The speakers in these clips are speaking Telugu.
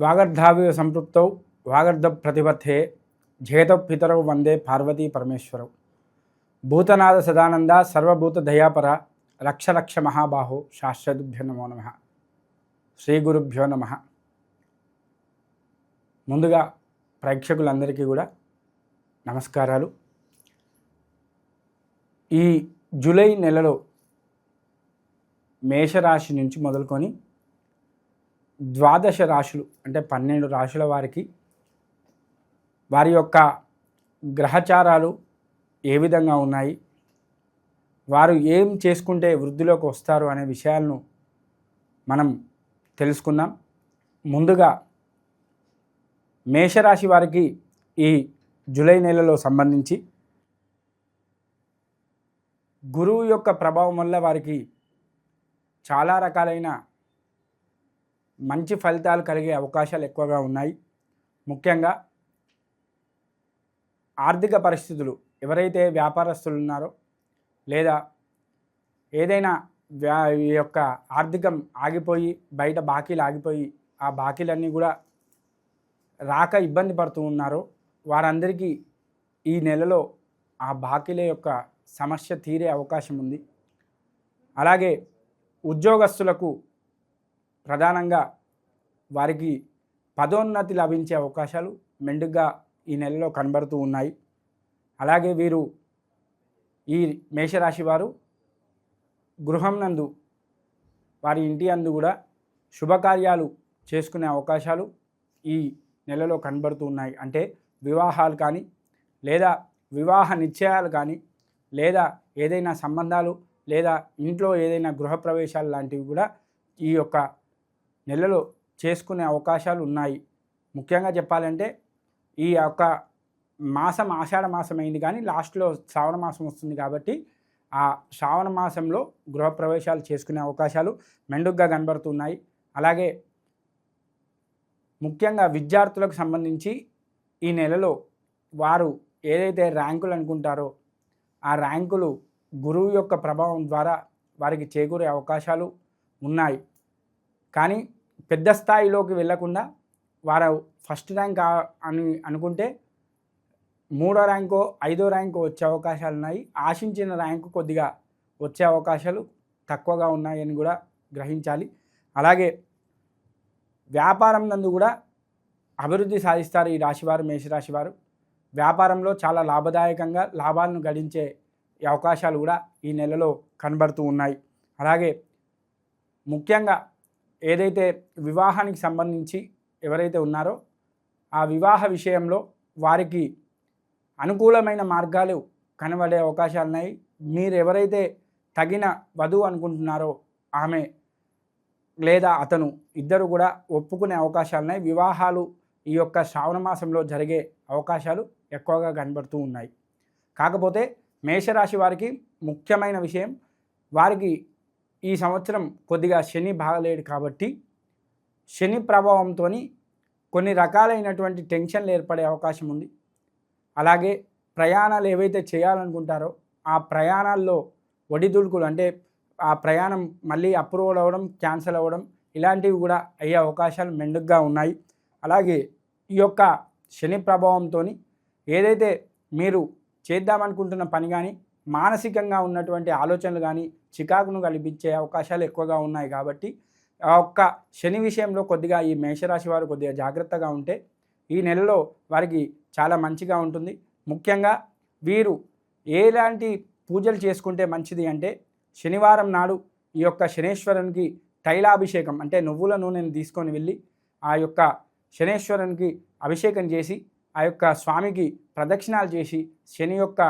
వాగర్ధావివ సంతృప్తౌ వాగర్ధ ప్రతిపథే జేత పితరౌ వందే పార్వతీ పరమేశ్వరౌ. భూతనాథ సదానంద సర్వభూత దయాపర లక్ష లక్ష మహాబాహో శాశ్వతుభ్యో నమో నమ. శ్రీ గురుభ్యో నమ. ముందుగా ప్రేక్షకులందరికీ కూడా నమస్కారాలు. ఈ జూలై నెలలో మేషరాశి నుంచి మొదలుకొని ద్వాదశ రాశులు అంటే పన్నెండు రాశుల వారికి వారి యొక్క గ్రహచారాలు ఏ విధంగా ఉన్నాయి? వారు ఏం చేసుకుంటే వృద్ధిలోకి వస్తారు అనే విషయాలను మనం తెలుసుకుందాం. ముందుగా మేషరాశి వారికి ఈ జూలై నెలలో సంబంధించి గురువు యొక్క ప్రభావం వల్ల వారికి చాలా రకాలైన మంచి ఫలితాలు కలిగే అవకాశాలు ఎక్కువగా ఉన్నాయి. ముఖ్యంగా ఆర్థిక పరిస్థితులు ఎవరైతే వ్యాపారస్తులు ఉన్నారో లేదా ఏదైనా వ్యా ఈ యొక్క ఆర్థికం ఆగిపోయి బయట బాకీలు ఆగిపోయి ఆ బాకీలన్నీ కూడా రాక ఇబ్బంది పడుతూ ఉన్నారో వారందరికీ ఈ నెలలో ఆ బాకీల యొక్క సమస్య తీరే అవకాశం ఉంది. అలాగే ఉద్యోగస్తులకు ప్రధానంగా వారికి పదోన్నతి లభించే అవకాశాలు మెండుగా ఈ నెలలో కనబడుతూ ఉన్నాయి. అలాగే వీరు ఈ మేషరాశి వారు గృహం నందు వారి ఇంటి అందు కూడా శుభకార్యాలు చేసుకునే అవకాశాలు ఈ నెలలో కనబడుతూ ఉన్నాయి. అంటే వివాహాలు కానీ లేదా వివాహ నిశ్చయాలు కానీ లేదా ఏదైనా సంబంధాలు లేదా ఇంట్లో ఏదైనా గృహప్రవేశాలు లాంటివి కూడా ఈ యొక్క నెలలో చేసుకునే అవకాశాలు ఉన్నాయి. ముఖ్యంగా చెప్పాలంటే ఈ యొక్క మాసం ఆషాఢ మాసం అయింది కానీ లాస్ట్లో శ్రావణ మాసం వస్తుంది కాబట్టి ఆ శ్రావణ మాసంలో గృహప్రవేశాలు చేసుకునే అవకాశాలు మెండుగ్గా కనబడుతున్నాయి. అలాగే ముఖ్యంగా విద్యార్థులకు సంబంధించి ఈ నెలలో వారు ఏదైతే ర్యాంకులు అనుకుంటారో ఆ ర్యాంకులు గురువు యొక్క ప్రభావం ద్వారా వారికి చేకూరే అవకాశాలు ఉన్నాయి. కానీ పెద్ద స్థాయిలోకి వెళ్ళకుండా వారు ఫస్ట్ ర్యాంక్ అని అనుకుంటే మూడో ర్యాంకో ఐదో ర్యాంకో వచ్చే అవకాశాలు ఉన్నాయి. ఆశించిన ర్యాంకు కొద్దిగా వచ్చే అవకాశాలు తక్కువగా ఉన్నాయని కూడా గ్రహించాలి. అలాగే వ్యాపారం నందు కూడా అభివృద్ధి సాధిస్తారు ఈ రాశివారు మేషరాశివారు. వ్యాపారంలో చాలా లాభదాయకంగా లాభాలను గడించే అవకాశాలు కూడా ఈ నెలలో కనబడుతూ ఉన్నాయి. అలాగే ముఖ్యంగా ఏదైతే వివాహానికి సంబంధించి ఎవరైతే ఉన్నారో ఆ వివాహ విషయంలో వారికి అనుకూలమైన మార్గాలు కనబడే అవకాశాలు ఉన్నాయి మీరు ఎవరైతే తగిన వధువు అనుకుంటున్నారో ఆమె లేదా అతను ఇద్దరు కూడా ఒప్పుకునే అవకాశాలు ఉన్నాయి వివాహాలు ఈ యొక్క శ్రావణ మాసంలో జరిగే అవకాశాలు ఎక్కువగా కనబడుతూ ఉన్నాయి. కాకపోతే మేషరాశి వారికి ముఖ్యమైన విషయం వారికి ఈ సంవత్సరం కొద్దిగా శని బాగలేడు కాబట్టి శని ప్రభావంతో కొన్ని రకాలైనటువంటి టెన్షన్లు ఏర్పడే అవకాశం ఉంది. అలాగే ప్రయాణాలు ఏవైతే చేయాలనుకుంటారో ఆ ప్రయాణాల్లో ఒడిదుడుకులు అంటే ఆ ప్రయాణం మళ్ళీ అప్రూవల్ అవ్వడం క్యాన్సిల్ అవ్వడం ఇలాంటివి కూడా అయ్యే అవకాశాలు మెండుగ్గా ఉన్నాయి. అలాగే ఈ యొక్క శని ప్రభావంతో ఏదైతే మీరు చేద్దామనుకుంటున్న పని కానీ మానసికంగా ఉన్నటువంటి ఆలోచనలు కానీ చికాకును కల్పించే అవకాశాలు ఎక్కువగా ఉన్నాయి కాబట్టి ఆ ఒక్క శని విషయంలో కొద్దిగా ఈ మేషరాశి వారు కొద్దిగా జాగ్రత్తగా ఉంటే ఈ నెలలో వారికి చాలా మంచిగా ఉంటుంది. ముఖ్యంగా వీరు ఎలాంటి పూజలు చేసుకుంటే మంచిది అంటే శనివారం నాడు ఈ యొక్క శనేశ్వరునికి తైలాభిషేకం అంటే నువ్వుల నూనెను తీసుకొని వెళ్ళి ఆ యొక్క శనేశ్వరునికి అభిషేకం చేసి ఆ యొక్క స్వామికి ప్రదక్షిణాలు చేసి శని యొక్క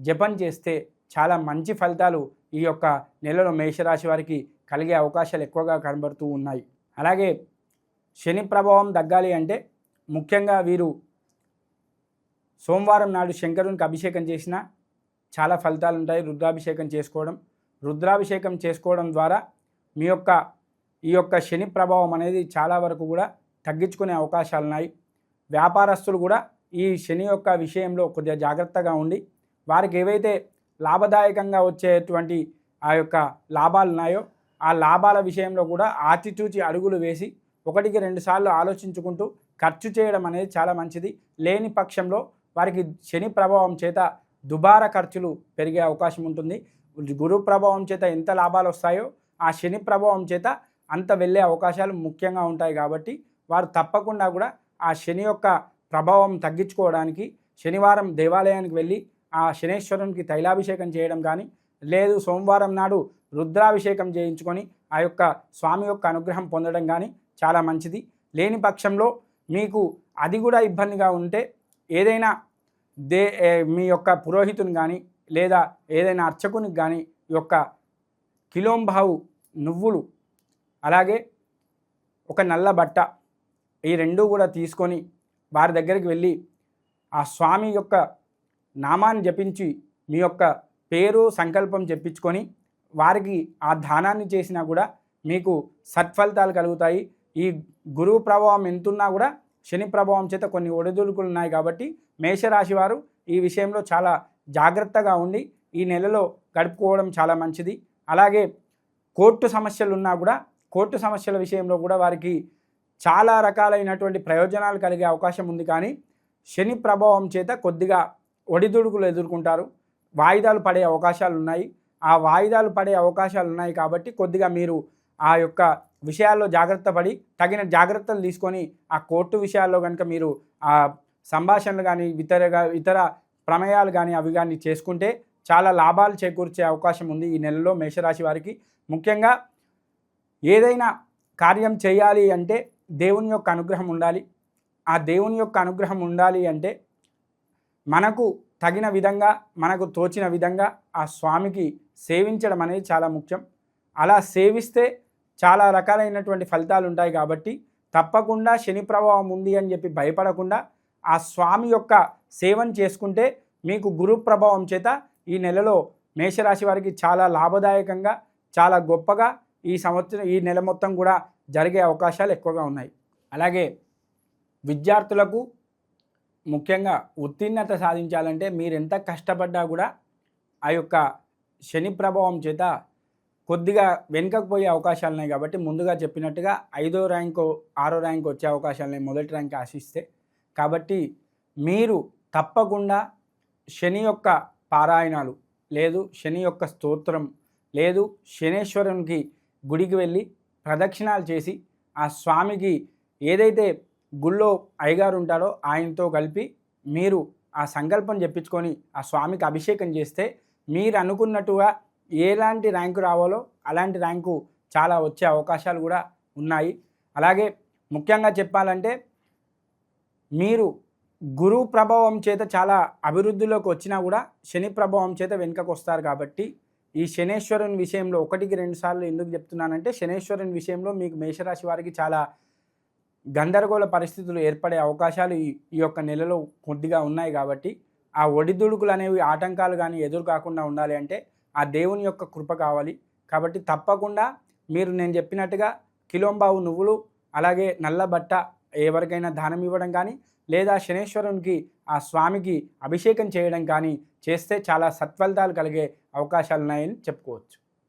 జపం చేస్తే చాలా మంచి ఫలితాలు ఈ యొక్క నెలలో మేషరాశి వారికి కలిగే అవకాశాలు ఎక్కువగా కనబడుతూ ఉన్నాయి. అలాగే శని ప్రభావం తగ్గాలి అంటే ముఖ్యంగా వీరు సోమవారం నాడు శంకరునికి అభిషేకం చేసిన చాలా ఫలితాలు ఉంటాయి. రుద్రాభిషేకం చేసుకోవడం రుద్రాభిషేకం చేసుకోవడం ద్వారా మీ యొక్క ఈ యొక్క శని ప్రభావం అనేది చాలా వరకు కూడా తగ్గించుకునే అవకాశాలు ఉన్నాయి. వ్యాపారస్తులు కూడా ఈ శని యొక్క విషయంలో కొద్దిగా జాగ్రత్తగా ఉండి వారికి ఏవైతే లాభదాయకంగా వచ్చేటువంటి ఆ యొక్క లాభాలు ఉన్నాయో ఆ లాభాల విషయంలో కూడా ఆచితూచి అడుగులు వేసి ఒకటికి రెండు సార్లు ఆలోచించుకుంటూ ఖర్చు చేయడం అనేది చాలా మంచిది. లేని పక్షంలో వారికి శని ప్రభావం చేత దుబారా ఖర్చులు పెరిగే అవకాశం ఉంటుంది. గురు ప్రభావం చేత ఎంత లాభాలు వస్తాయో ఆ శని ప్రభావం చేత అంత వెళ్ళే అవకాశాలు ముఖ్యంగా ఉంటాయి కాబట్టి వారు తప్పకుండా కూడా ఆ శని యొక్క ప్రభావం తగ్గించుకోవడానికి శనివారం దేవాలయానికి వెళ్ళి ఆ శనేశ్వరునికి తైలాభిషేకం చేయడం కానీ లేదు సోమవారం నాడు రుద్రాభిషేకం చేయించుకొని ఆ యొక్క స్వామి యొక్క అనుగ్రహం పొందడం కానీ చాలా మంచిది. లేని పక్షంలో మీకు అది కూడా ఇబ్బందిగా ఉంటే ఏదైనా దే మీ యొక్క పురోహితుని కానీ లేదా ఏదైనా అర్చకునికి కానీ యొక్క కిలోంబావు నువ్వులు అలాగే ఒక నల్ల బట్ట ఈ రెండు కూడా తీసుకొని వారి దగ్గరికి వెళ్ళి ఆ స్వామి యొక్క నామాన్ని జపించి మీ యొక్క పేరు సంకల్పం చెప్పించుకొని వారికి ఆ దానాన్ని చేసినా కూడా మీకు సత్ఫలితాలు కలుగుతాయి. ఈ గురువు ప్రభావం ఎంతున్నా కూడా శని ప్రభావం చేత కొన్ని ఒడిదుడుకులు ఉన్నాయి కాబట్టి మేషరాశి వారు ఈ విషయంలో చాలా జాగ్రత్తగా ఉండి ఈ నెలలో గడుపుకోవడం చాలా మంచిది. అలాగే కోర్టు సమస్యలు ఉన్నా కూడా కోర్టు సమస్యల విషయంలో కూడా వారికి చాలా రకాలైనటువంటి ప్రయోజనాలు కలిగే అవకాశం ఉంది కానీ శని ప్రభావం చేత కొద్దిగా ఒడిదుడుకులు ఎదుర్కొంటారు. వాయిదాలు పడే అవకాశాలు ఉన్నాయి ఆ వాయిదాలు పడే అవకాశాలు ఉన్నాయి కాబట్టి కొద్దిగా మీరు ఆ యొక్క విషయాల్లో జాగ్రత్త పడి తగిన జాగ్రత్తలు తీసుకొని ఆ కోర్టు విషయాల్లో కనుక మీరు ఆ సంభాషణలు కానీ ఇతరగా ఇతర ప్రమేయాలు కానీ అవి కానీ చేసుకుంటే చాలా లాభాలు చేకూర్చే అవకాశం ఉంది ఈ నెలలో మేషరాశి వారికి. ముఖ్యంగా ఏదైనా కార్యం చేయాలి అంటే దేవుని యొక్క అనుగ్రహం ఉండాలి. ఆ దేవుని యొక్క అనుగ్రహం ఉండాలి అంటే మనకు తగిన విధంగా మనకు తోచిన విధంగా ఆ స్వామికి సేవించడం అనేది చాలా ముఖ్యం. అలా సేవిస్తే చాలా రకాలైనటువంటి ఫలితాలు ఉంటాయి కాబట్టి తప్పకుండా శని ప్రభావం ఉంది అని చెప్పి భయపడకుండా ఆ స్వామి యొక్క సేవను చేసుకుంటే మీకు గురు ప్రభావం చేత ఈ నెలలో మేషరాశి వారికి చాలా లాభదాయకంగా చాలా గొప్పగా ఈ సంవత్సరం ఈ నెల మొత్తం కూడా జరిగే అవకాశాలు ఎక్కువగా ఉన్నాయి. అలాగే విద్యార్థులకు ముఖ్యంగా ఉత్తీర్ణత సాధించాలంటే మీరు ఎంత కష్టపడ్డా కూడా ఆ యొక్క శని ప్రభావం చేత కొద్దిగా వెనుకకు పోయే అవకాశాలు ఉన్నాయి కాబట్టి ముందుగా చెప్పినట్టుగా ఐదో ర్యాంకు ఆరో ర్యాంక్ వచ్చే అవకాశాలని మొదటి ర్యాంక్ ఆశిస్తే. కాబట్టి మీరు తప్పకుండా శని యొక్క పారాయణాలు లేదు శని యొక్క స్తోత్రం లేదు శనేశ్వరునికి గుడికి వెళ్ళి ప్రదక్షిణాలు చేసి ఆ స్వామికి ఏదైతే గుళ్ళో అయ్యగారు ఉంటారో ఆయనతో కలిపి మీరు ఆ సంకల్పం చెప్పించుకొని ఆ స్వామికి అభిషేకం చేస్తే మీరు అనుకున్నట్టుగా ఎలాంటి ర్యాంకు రావాలో అలాంటి ర్యాంకు చాలా వచ్చే అవకాశాలు కూడా ఉన్నాయి. అలాగే ముఖ్యంగా చెప్పాలంటే మీరు గురు ప్రభావం చేత చాలా అభివృద్ధిలోకి వచ్చినా కూడా శని ప్రభావం చేత వెనుకకు వస్తారు కాబట్టి ఈ శనేశ్వరుని విషయంలో ఒకటికి రెండుసార్లు ఎందుకు చెప్తున్నానంటే శనేశ్వరుని విషయంలో మీకు మేషరాశి వారికి చాలా గందరగోళ పరిస్థితులు ఏర్పడే అవకాశాలు ఈ యొక్క నెలలో కొద్దిగా ఉన్నాయి కాబట్టి ఆ ఒడిదుడుకులు అనేవి ఆటంకాలు కానీ ఎదురు కాకుండా ఉండాలి అంటే ఆ దేవుని యొక్క కృప కావాలి. కాబట్టి తప్పకుండా మీరు నేను చెప్పినట్టుగా కిలోంబావు నువ్వులు అలాగే నల్ల బట్ట ఎవరికైనా దానం ఇవ్వడం కానీ లేదా శనేశ్వరునికి ఆ స్వామికి అభిషేకం చేయడం కానీ చేస్తే చాలా సత్ఫలితాలు కలిగే అవకాశాలు ఉన్నాయని చెప్పుకోవచ్చు.